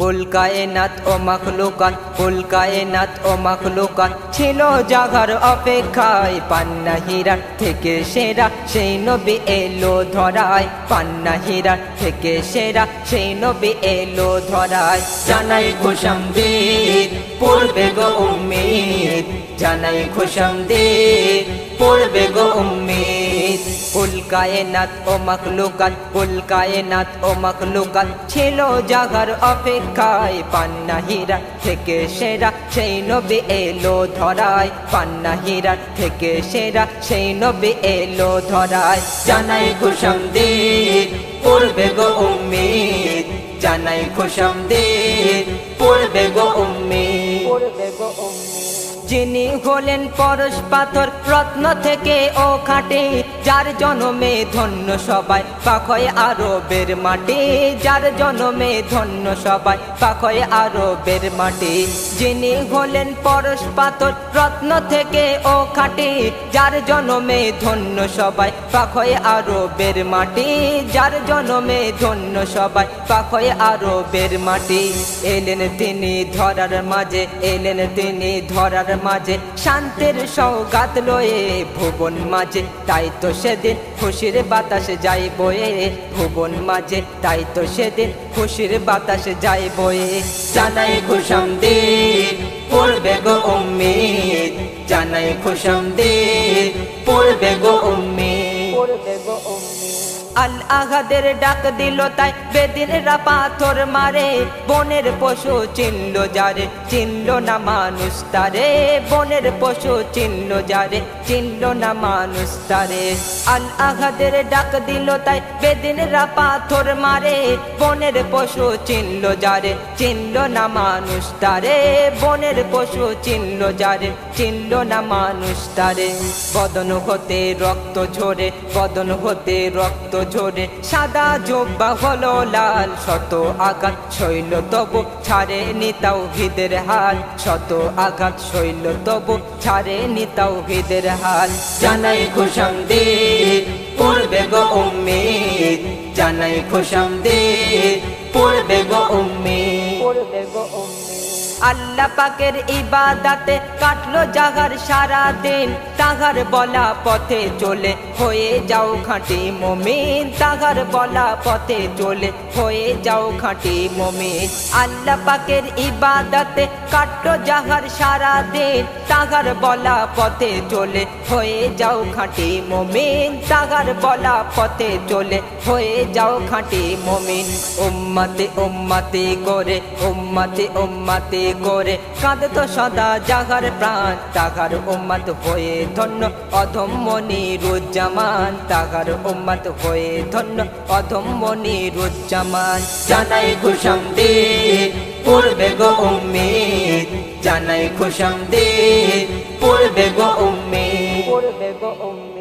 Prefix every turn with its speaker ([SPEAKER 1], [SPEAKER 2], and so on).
[SPEAKER 1] কুল কায়নাত ও মখলুকাত, কুল কায়নাত ও মখলুকাত। ছিল জাগার অপেক্ষায়, পান্না হীরার থেকে সেরা, সেই নবী এলো ধরায়। পান্না হীরার থেকে সেরা, সেই নবী এলো ধরায়। জানাই খুশাম দিন পূর্বে গো উম্মিদ। জানাই খুশাম দিন পূর্বে গো উম্মিদ। কুল কায়নাত ও মখলুকাত কুল কায়নাত ও মখলুকাত ছিল জাগার অপেক্ষায়। পান্না হীরা থেকে সেরা, সেই নবী এলো ধরায়। পান্না হীরা থেকে সেরা, সেই নবী এলো ধরায়। জানাই দিন পূর্বে গো উম্মিদ। জানাই খুশাম দিন পূর্বে গো উম্মিদ। পূর্বে গো উম্মিদ। যিনি হলেন পরশ পাথর রত্ন থেকে ও খাটে, যার জনমে ধন্য সবাই পাখয় আরবের মাটি। যার জনমে ধন্য সবাই পাখয় আরবের মাটি। যিনি হলেন পরশ পাথর রত্ন থেকে ও খাটে, যার জনমে ধন্য সবাই পাখয় আরবের মাটি। যার জনমে ধন্য সবাই পাখয় আরবের মাটি। এলেন তিনি ধরার মাঝে, এলেন তিনি ধরার মাঝে শান্তির সৌগাত লয়ে, ভুবন মাঝে, তাই তো সেদিন খুশির বাতাস যাই বয়ে। ভুবন মাঝে, তাই তো সেদিন খুশির বাতাস যাই বয়ে। জানাই খুশাম দিন পূর্বে গো উম্মিদ। জানাই খুশাম দিন পূর্বে গো উম্মিদ। পূর্বে গো উম্মিদ। আল আঘাদের ডাক দিল তাই বেদিনরা পাথর মারে, বনের পশু চিনল যারে চিনল না মানুষ তারে, বনের পশু চিনল যারে চিনল না মানুষ তারে। আল আঘাদের ডাক দিল তাই বেদিনরা পাথর মারে, বনের পশু চিনল যারে চিনল না মানুষ তারে, বনের পশু চিনল যারে। চিনল না মানুষ তারে। বদন হতে রক্ত ঝরে, বদন হতে রক্ত ঝরে। সাদা জোব্বা হলো লাল, শত আঘাত শৈল তবু ছাড়ে নিতাও ভিদের হাল। শত আঘাত শৈল তবু ছাড়ে নিতাও ভিদের হাল। জানাই খুশাম দে পূর্বে গো উম্মিদ। জানাই খুশাম দে পূর্বে গো উম্মিদ। পূর্বে গো উম্মিদ। আল্লাহ পাকের ইবাদাতে কাটলো জাগার সারা দিন। তাগার বলা পথে চলে, হয়ে যাও খাঁটি মমিন। তাগার বলা পথে চলে, হয়ে যাও খাঁটি মমিন। আল্লাহ পাকের ইবাদাতে কাটলো জাগার সারা দিন। তাগার বলা পথে চলে, হয়ে যাও খাঁটি মমিন। তাগার বলা পথে চলে, হয়ে যাও খাঁটি মমিন। উম্মাতে উম্মাতে করে, উম্মাতে উম্মাতে করে কাঁদে তো সদা জাগার প্রাণ। তাগার উম্মাত হয়ে ধন্য অধম্য নিরুজ্জামান। তাগার উম্মাত হয়ে ধন্য অধম্য নিরুজ্জামান। জানাই খুশাম দে পূর্বে গো উম্মিদ। জানাই খুশাম দে পূর্বে গো উম্মিদ। পূর্বে গো উম্মিদ।